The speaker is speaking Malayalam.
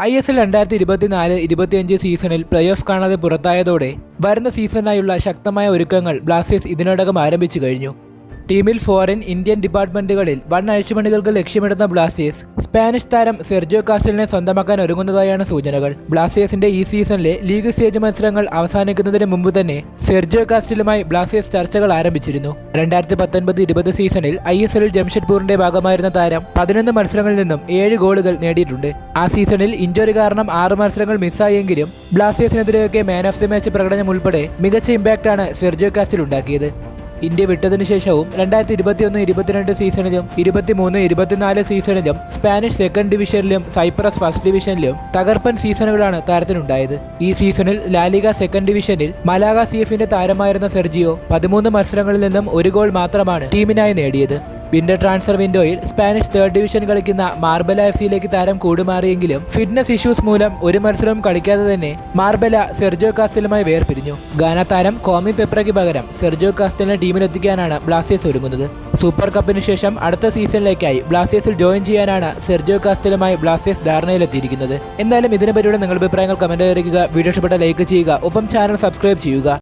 ഐ എസ് എൽ രണ്ടായിരത്തി ഇരുപത്തിനാല് ഇരുപത്തിയഞ്ച് സീസണിൽ പ്ലേ ഓഫ് കാണാതെ പുറത്തായതോടെ വരുന്ന സീസണിനായുള്ള ശക്തമായ ഒരുക്കങ്ങൾ ബ്ലാസ്റ്റേഴ്സ് ഇതിനോടകം ആരംഭിച്ചു കഴിഞ്ഞു. ടീമിൽ ഫോറിൻ ഇന്ത്യൻ ഡിപ്പാർട്ട്മെന്റുകളിൽ വൺ അഴിച്ചുപണികൾക്ക് ലക്ഷ്യമിടുന്ന ബ്ലാസ്റ്റേഴ്സ് സ്പാനിഷ് താരം സെർജിയോ കാസ്റ്റലിനെ സ്വന്തമാക്കാൻ ഒരുങ്ങുന്നതായാണ് സൂചനകൾ. ബ്ലാസ്റ്റേഴ്സിന്റെ ഈ സീസണിലെ ലീഗ് സ്റ്റേജ് മത്സരങ്ങൾ അവസാനിക്കുന്നതിന് മുമ്പ് തന്നെ സെർജിയോ കാസ്റ്റലുമായി ബ്ലാസ്റ്റേഴ്സ് ചർച്ചകൾ ആരംഭിച്ചിരുന്നു. രണ്ടായിരത്തി പത്തൊൻപത് ഇരുപത് സീസണിൽ ഐ എസ് എല്ലിൽ ജംഷഡ്പൂരിന്റെ ഭാഗമായിരുന്ന താരം പതിനൊന്ന് മത്സരങ്ങളിൽ നിന്നും ഏഴ് ഗോളുകൾ നേടിയിട്ടുണ്ട്. ആ സീസണിൽ ഇഞ്ചുറി കാരണം ആറ് മത്സരങ്ങൾ മിസ്സായെങ്കിലും ബ്ലാസ്റ്റേഴ്സിനെതിരെയൊക്കെ മാൻ ഓഫ് ദി മാച്ച് പ്രകടനം ഉൾപ്പെടെ മികച്ച ഇമ്പാക്റ്റാണ് സെർജിയോ കാസ്റ്റൽ ഉണ്ടാക്കിയത് ഇന്ത്യ വിട്ടതിനു ശേഷവും രണ്ടായിരത്തി ഇരുപത്തിയൊന്ന് ഇരുപത്തിരണ്ട് സീസണിലും ഇരുപത്തിമൂന്ന് ഇരുപത്തിനാല് സീസണിലും സ്പാനിഷ് സെക്കൻഡ് ഡിവിഷനിലും സൈപ്രസ് ഫസ്റ്റ് ഡിവിഷനിലും തകർപ്പൻ സീസണുകളാണ് താരത്തിനുണ്ടായത്. ഈ സീസണിൽ ലാലിക സെക്കൻഡ് ഡിവിഷനിൽ മലാഗ സി എഫിന്റെ താരമായിരുന്ന സെർജിയോ പതിമൂന്ന് മത്സരങ്ങളിൽ നിന്നും ഒരു ഗോൾ മാത്രമാണ് ടീമിനായി നേടിയത്. വിന്റർ ട്രാൻസ്ഫർ വിൻഡോയിൽ സ്പാനിഷ് തേർഡ് ഡിവിഷൻ കളിക്കുന്ന മാർബല എഫ് സിയിലേക്ക് താരം കൂടുമാറിയെങ്കിലും ഫിറ്റ്നസ് ഇഷ്യൂസ് മൂലം ഒരു മത്സരവും കളിക്കാതെ തന്നെ മാർബല സെർജോ കാസ്റ്റലുമായി വേർപിരിഞ്ഞു. ഗാന താരം കോമി പെപ്രയ്ക്ക് പകരം സെർജോ കാസ്റ്റലിനെ ടീമിലെത്തിക്കാനാണ് ബ്ലാസ്റ്റേഴ്സ് ഒരുങ്ങുന്നത്. സൂപ്പർ കപ്പിന് ശേഷം അടുത്ത സീസണിലേക്കായി ബ്ലാസ്റ്റേഴ്സിൽ ജോയിൻ ചെയ്യാനാണ് സെർജോ കാസ്റ്റലുമായി ബ്ലാസ്റ്റേഴ്സ് ധാരണയിലെത്തിയിരിക്കുന്നത്. എന്തായാലും ഇതിനെപ്പറ്റിയുള്ള നിങ്ങളുടെ അഭിപ്രായങ്ങൾ കമന്റ് അറിയിക്കുക വീഡിയോ ഇഷ്ടപ്പെട്ട ലൈക്ക് ചെയ്യുക. ഒപ്പം ചാനൽ സബ്സ്ക്രൈബ് ചെയ്യുക.